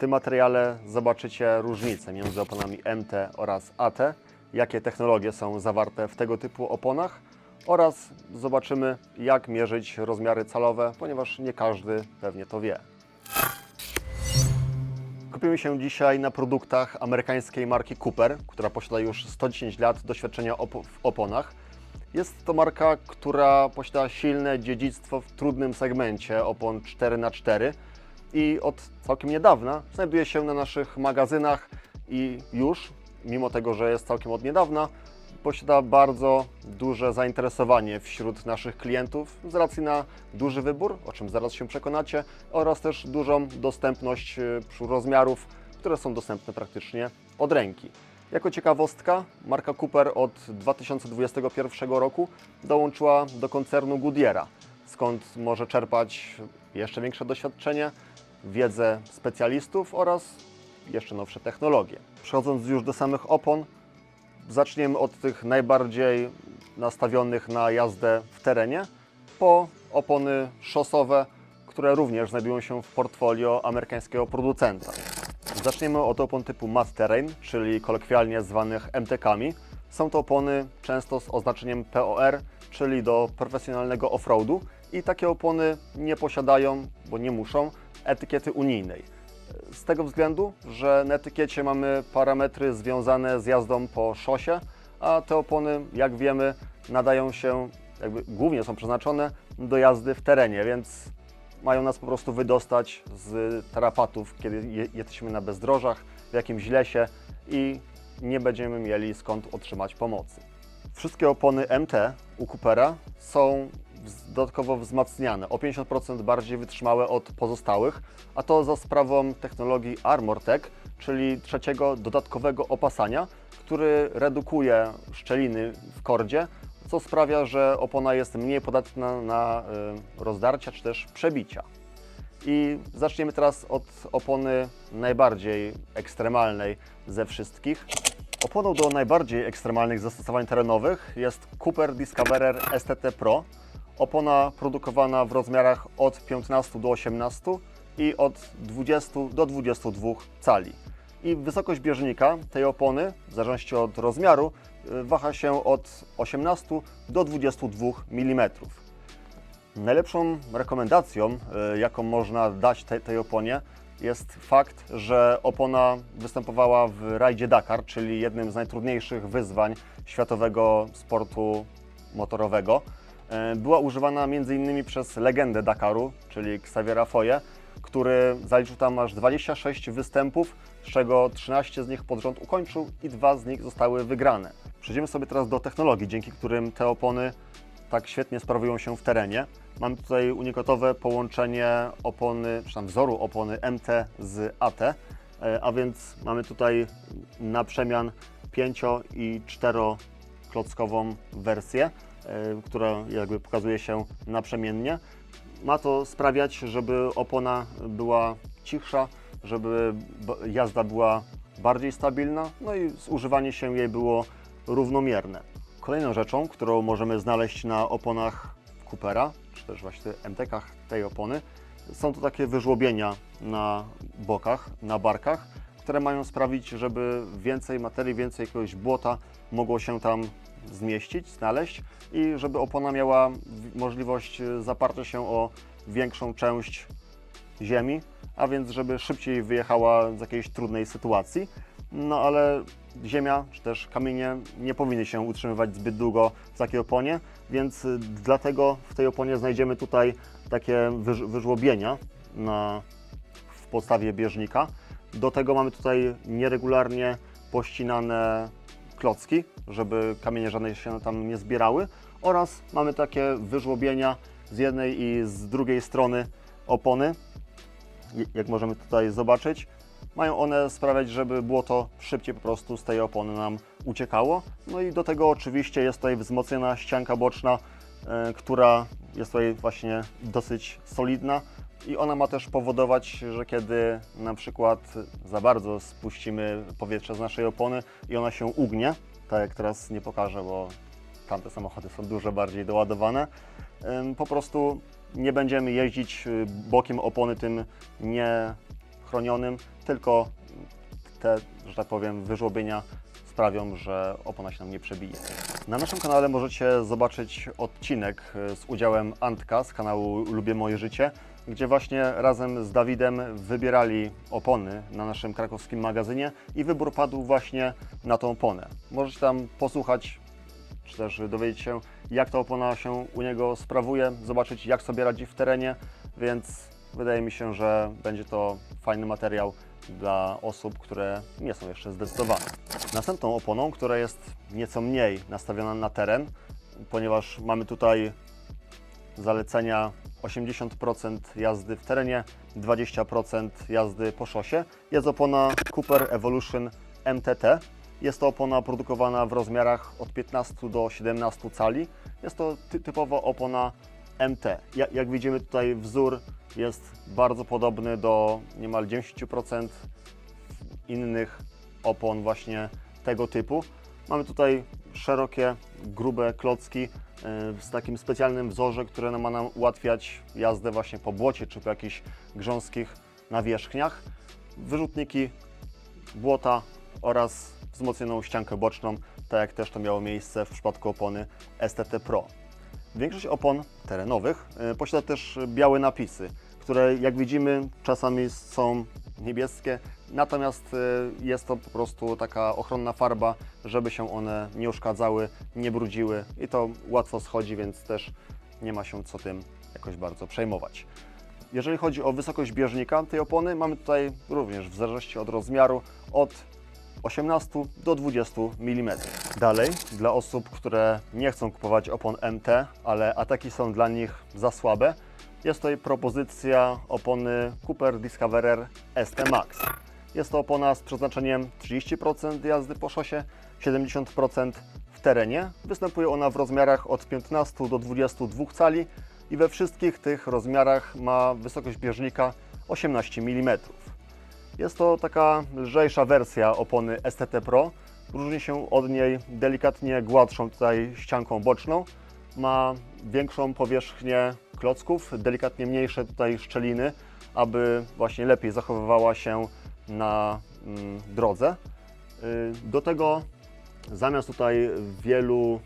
tym materiale zobaczycie różnice między oponami MT oraz AT, jakie technologie są zawarte w tego typu oponach oraz zobaczymy, jak mierzyć rozmiary calowe, ponieważ nie każdy pewnie to wie. Kupimy się dzisiaj na produktach amerykańskiej marki Cooper, która posiada już 110 lat doświadczenia op- w oponach. Jest to marka, która posiada silne dziedzictwo w trudnym segmencie opon 4x4 i od całkiem niedawna znajduje się na naszych magazynach i już, mimo tego, że jest całkiem od niedawna, posiada bardzo duże zainteresowanie wśród naszych klientów z racji na duży wybór, o czym zaraz się przekonacie, oraz też dużą dostępność y, rozmiarów, które są dostępne praktycznie od ręki. Jako ciekawostka, marka Cooper od 2021 roku dołączyła do koncernu Goodyeara, skąd może czerpać jeszcze większe doświadczenie, wiedzę specjalistów oraz jeszcze nowsze technologie. Przechodząc już do samych opon, zaczniemy od tych najbardziej nastawionych na jazdę w terenie, po opony szosowe, które również znajdują się w portfolio amerykańskiego producenta. Zaczniemy od opon typu Mud Terrain, czyli kolokwialnie zwanych MTK-ami. Są to opony często z oznaczeniem POR, czyli do profesjonalnego offroadu i takie opony nie posiadają, bo nie muszą, etykiety unijnej. Z tego względu, że na etykiecie mamy parametry związane z jazdą po szosie, a te opony, jak wiemy, nadają się, jakby głównie są przeznaczone do jazdy w terenie, więc mają nas po prostu wydostać z tarapatów, kiedy je- jesteśmy na bezdrożach, w jakimś lesie i nie będziemy mieli skąd otrzymać pomocy. Wszystkie opony MT u Coopera są dodatkowo wzmacniane, o 50% bardziej wytrzymałe od pozostałych, a to za sprawą technologii ArmorTech, czyli trzeciego dodatkowego opasania, który redukuje szczeliny w kordzie, co sprawia, że opona jest mniej podatna na y, rozdarcia czy też przebicia. I zaczniemy teraz od opony najbardziej ekstremalnej ze wszystkich. Oponą do najbardziej ekstremalnych zastosowań terenowych jest Cooper Discoverer STT Pro. Opona produkowana w rozmiarach od 15 do 18 i od 20 do 22 cali. I wysokość bieżnika tej opony, w zależności od rozmiaru, y, waha się od 18 do 22 mm. Najlepszą rekomendacją, y, jaką można dać te, tej oponie, jest fakt, że opona występowała w rajdzie Dakar, czyli jednym z najtrudniejszych wyzwań światowego sportu motorowego. Y, Była używana m.in. przez legendę Dakaru, czyli Xaviera Foye, który zaliczył tam aż 26 występów, z czego 13 z nich pod rząd ukończył i dwa z nich zostały wygrane. Przejdziemy sobie teraz do technologii, dzięki którym te opony tak świetnie sprawują się w terenie. Mamy tutaj unikatowe połączenie opony, czy tam wzoru opony MT z AT, e, a więc mamy tutaj na przemian 5 i 4-klockową wersję, e, która jakby pokazuje się naprzemiennie. Ma to sprawiać, żeby opona była cichsza, żeby jazda była bardziej stabilna, no i zużywanie się jej było równomierne. Kolejną rzeczą, którą możemy znaleźć na oponach Coopera, czy też właśnie MTK-ach tej opony, są to takie wyżłobienia na bokach, na barkach, które mają sprawić, żeby więcej materii, więcej jakiegoś błota mogło się tam zmieścić, znaleźć i żeby opona miała możliwość e, zaparcia się o większą część ziemi, a więc żeby szybciej wyjechała z jakiejś trudnej sytuacji. No ale ziemia czy też kamienie nie powinny się utrzymywać zbyt długo w takiej oponie, więc y, dlatego w tej oponie znajdziemy tutaj takie wyż, wyżłobienia na, w podstawie bieżnika. Do tego mamy tutaj nieregularnie pościnane klocki, żeby kamienie żadne się tam nie zbierały oraz mamy takie wyżłobienia z jednej i z drugiej strony opony, jak możemy tutaj zobaczyć. Mają one sprawiać, żeby było to szybciej po prostu z tej opony nam uciekało. No i do tego oczywiście jest tutaj wzmocniona ścianka boczna, e, która jest tutaj właśnie dosyć solidna i ona ma też powodować, że kiedy na przykład za bardzo spuścimy powietrze z naszej opony i ona się ugnie, tak jak teraz nie pokażę, bo tamte samochody są dużo bardziej doładowane, po prostu nie będziemy jeździć y, bokiem opony tym nie chronionym, tylko te, że tak powiem, wyżłobienia sprawią, że opona się nam nie przebije. Na naszym kanale możecie zobaczyć odcinek e, z udziałem Antka z kanału Lubię Moje Życie, gdzie właśnie razem z Dawidem wybierali opony na naszym krakowskim magazynie i wybór padł właśnie na tą oponę. Możecie tam posłuchać, czy też dowiedzieć się, jak ta opona się u niego sprawuje, zobaczyć, jak sobie radzi w terenie, więc wydaje mi się, że będzie to fajny materiał dla osób, które nie są jeszcze zdecydowane. Następną oponą, która jest nieco mniej nastawiona na teren, ponieważ mamy tutaj zalecenia 80% jazdy w terenie, 20% jazdy po szosie. Jest opona Cooper Evolution MTT. Jest to opona produkowana w rozmiarach od 15 do 17 cali. Jest to ty typowo opona MT. Ja, jak widzimy tutaj wzór jest bardzo podobny do niemal 90% innych opon właśnie tego typu. Mamy tutaj szerokie, grube klocki z takim specjalnym wzorze, które ma nam ułatwiać jazdę właśnie po błocie czy po jakichś grząskich nawierzchniach. Wyrzutniki błota oraz wzmocnioną ściankę boczną, tak jak też to miało miejsce w przypadku opony STT Pro. Większość opon terenowych y, posiada też białe napisy, które jak widzimy czasami są niebieskie, natomiast y, jest to po prostu taka ochronna farba, żeby się one nie uszkadzały, nie brudziły i to łatwo schodzi, więc też nie ma się co tym jakoś bardzo przejmować. Jeżeli chodzi o wysokość bieżnika tej opony, mamy tutaj również w zależności od rozmiaru od 18 do 20 mm. Dalej, dla osób, które nie chcą kupować opon MT, ale ataki są dla nich za słabe, jest tutaj propozycja opony Cooper Discoverer ST Max. Jest to opona z przeznaczeniem 30% jazdy po szosie, 70% w terenie. Występuje ona w rozmiarach od 15 do 22 cali i we wszystkich tych rozmiarach ma wysokość bieżnika 18 mm. Jest to taka lżejsza wersja opony STT Pro. Różni się od niej delikatnie gładszą tutaj ścianką boczną. Ma większą powierzchnię klocków, delikatnie mniejsze tutaj szczeliny, aby właśnie lepiej zachowywała się na mm, drodze. Y, Do tego zamiast tutaj wielu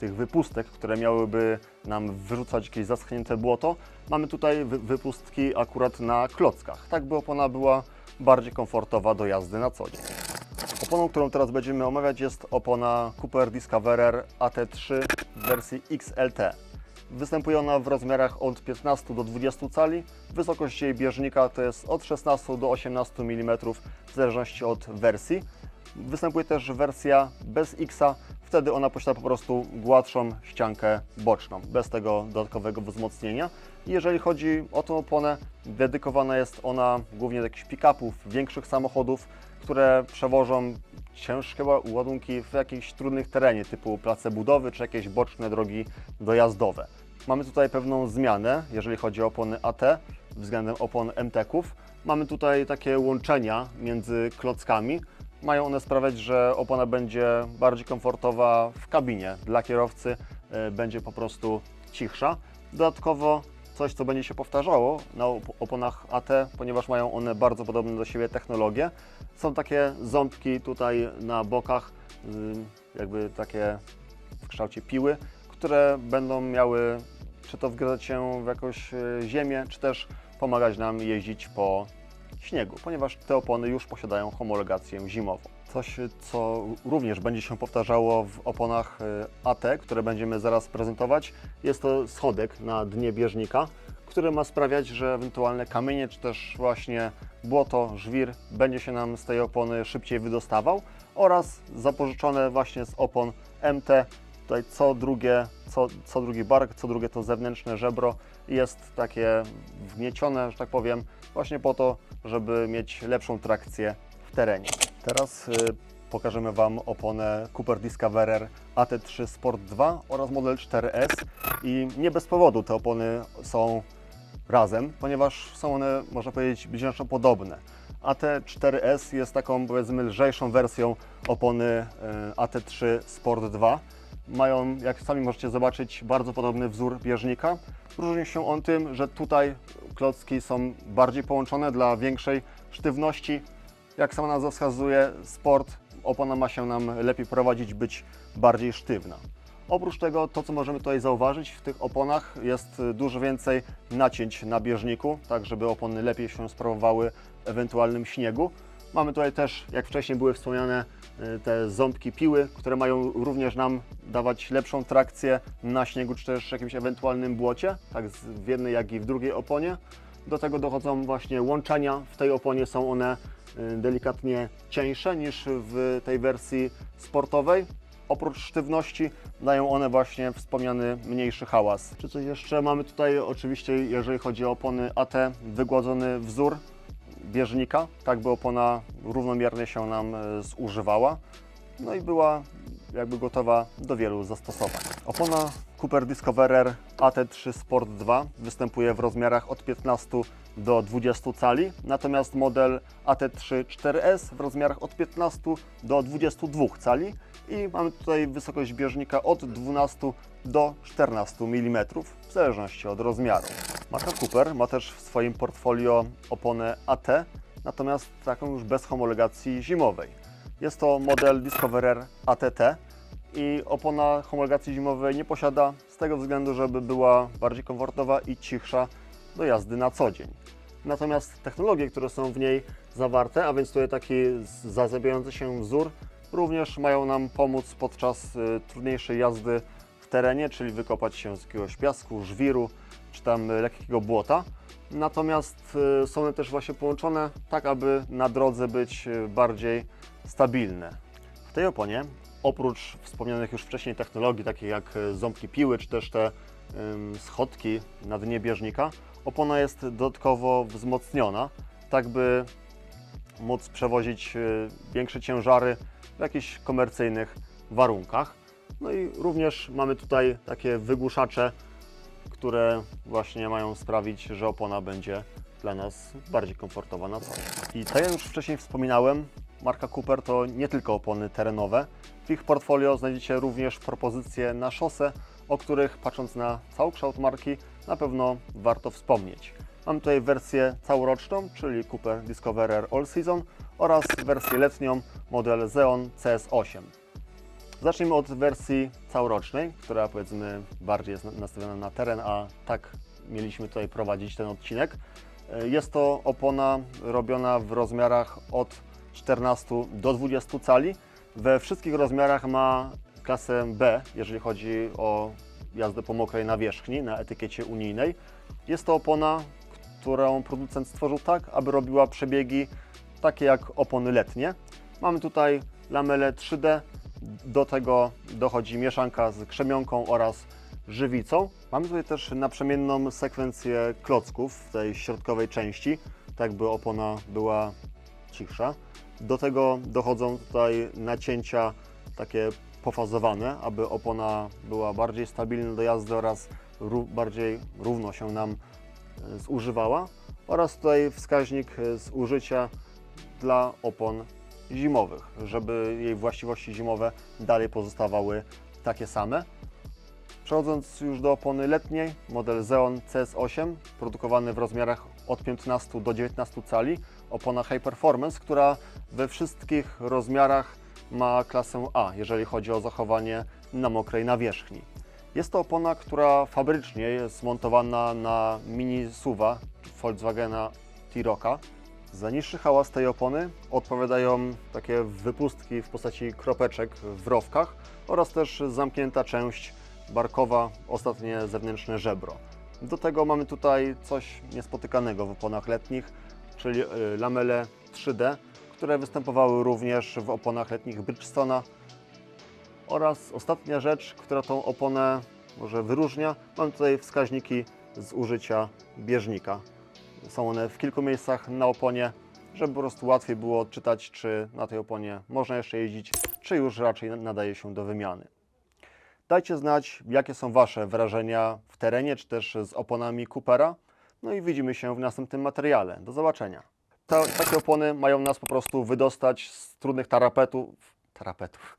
tych wypustek, które miałyby nam wyrzucać jakieś zaschnięte błoto, mamy tutaj wy- wypustki akurat na klockach, tak by opona była bardziej komfortowa do jazdy na co dzień. Oponą, którą teraz będziemy omawiać jest opona Cooper Discoverer AT3 w wersji XLT. Występuje ona w rozmiarach od 15 do 20 cali. Wysokość jej bieżnika to jest od 16 do 18 mm w zależności od wersji. Występuje też wersja bez X, wtedy ona posiada po prostu gładszą ściankę boczną, bez tego dodatkowego wzmocnienia. Jeżeli chodzi o tą oponę, dedykowana jest ona głównie do jakichś pick-upów, większych samochodów, które przewożą ciężkie ła- ładunki w jakimś trudnych terenie, typu place budowy czy jakieś boczne drogi dojazdowe. Mamy tutaj pewną zmianę, jeżeli chodzi o opony AT względem opon MTEK-ów. Mamy tutaj takie łączenia między klockami. Mają one sprawiać, że opona będzie bardziej komfortowa w kabinie. Dla kierowcy e, będzie po prostu cichsza. Dodatkowo coś, co będzie się powtarzało na op- oponach AT, ponieważ mają one bardzo podobne do siebie technologie. Są takie ząbki tutaj na bokach, y, jakby takie w kształcie piły, które będą miały czy to wgryzać się w jakąś y, ziemię, czy też pomagać nam jeździć po śniegu, ponieważ te opony już posiadają homologację zimową. Coś, co również będzie się powtarzało w oponach y, AT, które będziemy zaraz prezentować, jest to schodek na dnie bieżnika, który ma sprawiać, że ewentualne kamienie, czy też właśnie błoto, żwir będzie się nam z tej opony szybciej wydostawał oraz zapożyczone właśnie z opon MT tutaj co drugie, co, co drugi bark, co drugie to zewnętrzne żebro jest takie wgniecione, że tak powiem, właśnie po to, żeby mieć lepszą trakcję w terenie. Teraz y, pokażemy Wam oponę Cooper Discoverer AT3 Sport 2 oraz model 4S i nie bez powodu te opony są razem, ponieważ są one, można powiedzieć, bliźniaczo podobne. AT4S jest taką, powiedzmy, lżejszą wersją opony e, AT3 Sport 2. Mają, jak sami możecie zobaczyć, bardzo podobny wzór bieżnika. Różni się on tym, że tutaj klocki są bardziej połączone dla większej sztywności. Jak sama nazwa wskazuje, sport, opona ma się nam lepiej prowadzić, być bardziej sztywna. Oprócz tego, to co możemy tutaj zauważyć w tych oponach, jest dużo więcej nacięć na bieżniku, tak żeby opony lepiej się sprawowały w ewentualnym śniegu. Mamy tutaj też, jak wcześniej były wspomniane, y, te ząbki piły, które mają również nam dawać lepszą trakcję na śniegu czy też jakimś ewentualnym błocie, tak w jednej jak i w drugiej oponie. Do tego dochodzą właśnie łączenia. W tej oponie są one y, delikatnie cieńsze niż w tej wersji sportowej. Oprócz sztywności dają one właśnie wspomniany mniejszy hałas. Czy coś jeszcze? Mamy tutaj oczywiście, jeżeli chodzi o opony AT, wygładzony wzór bieżnika, tak by opona równomiernie się nam e, zużywała. No i była jakby gotowa do wielu zastosowań. Opona Cooper Discoverer AT3 Sport 2 występuje w rozmiarach od 15 do 20 cali, natomiast model AT3 4S w rozmiarach od 15 do 22 cali i mamy tutaj wysokość bieżnika od 12 do 14 mm, w zależności od rozmiaru. Marka Cooper ma też w swoim portfolio oponę AT, natomiast taką już bez homologacji zimowej. Jest to model Discoverer ATT i opona homologacji zimowej nie posiada z tego względu, żeby była bardziej komfortowa i cichsza do jazdy na co dzień. Natomiast technologie, które są w niej zawarte, a więc tutaj taki zazębiający się wzór, również mają nam pomóc podczas y, trudniejszej jazdy terenie, czyli wykopać się z jakiegoś piasku, żwiru czy tam y, lekkiego błota. Natomiast y, są one też właśnie połączone tak, aby na drodze być y, bardziej stabilne. W tej oponie, oprócz wspomnianych już wcześniej technologii, takich jak ząbki piły, czy też te schodki na dnie bieżnika, opona jest dodatkowo wzmocniona, tak by móc przewozić większe ciężary w jakichś komercyjnych warunkach. No i również mamy tutaj takie wygłuszacze, które właśnie mają sprawić, że opona będzie dla nas bardziej komfortowa na. I tak jak już wcześniej wspominałem, marka Cooper to nie tylko opony terenowe. W ich portfolio znajdziecie również propozycje na szosę, o których patrząc na całokształt marki na pewno warto wspomnieć. Mam tutaj wersję całoroczną, czyli Cooper Discoverer All Season oraz wersję letnią, model Xeon CS8. Zacznijmy od wersji całorocznej, która powiedzmy bardziej jest na- nastawiona na teren, a tak mieliśmy tutaj prowadzić ten odcinek. E, Jest to opona robiona w rozmiarach od 14 do 20 cali. We wszystkich rozmiarach ma klasę B, jeżeli chodzi o jazdę po mokrej nawierzchni na etykiecie unijnej. Jest to opona, którą producent stworzył tak, aby robiła przebiegi takie jak opony letnie. Mamy tutaj lamelę 3D, do tego dochodzi mieszanka z krzemionką oraz żywicą. Mamy tutaj też naprzemienną sekwencję klocków w tej środkowej części, tak by opona była cichsza. Do tego dochodzą tutaj nacięcia takie pofazowane, aby opona była bardziej stabilna do jazdy oraz bardziej równo się nam e, zużywała. Oraz tutaj wskaźnik e, zużycia dla opon zimowych, żeby jej właściwości zimowe dalej pozostawały takie same. Przechodząc już do opony letniej, model Xeon CS8, produkowany w rozmiarach od 15 do 19 cali, opona High Performance, która we wszystkich rozmiarach ma klasę A, jeżeli chodzi o zachowanie na mokrej nawierzchni. Jest to opona, która fabrycznie jest montowana na mini suwa Volkswagena T-Rocka. Za niższy hałas tej opony odpowiadają takie wypustki w postaci kropeczek w rowkach oraz też zamknięta część barkowa, ostatnie zewnętrzne żebro. Do tego mamy tutaj coś niespotykanego w oponach letnich, czyli y, lamele 3D, które występowały również w oponach letnich Bridgestone'a. Oraz ostatnia rzecz, która tą oponę może wyróżnia, mamy tutaj wskaźniki zużycia bieżnika. Są one w kilku miejscach na oponie, żeby po prostu łatwiej było odczytać, czy na tej oponie można jeszcze jeździć, czy już raczej nadaje się do wymiany. Dajcie znać, jakie są Wasze wrażenia w terenie, czy też z oponami Coopera. No i widzimy się w następnym materiale. Do zobaczenia. Ta, takie opony mają nas po prostu wydostać z trudnych tarapetów. Tarapetów.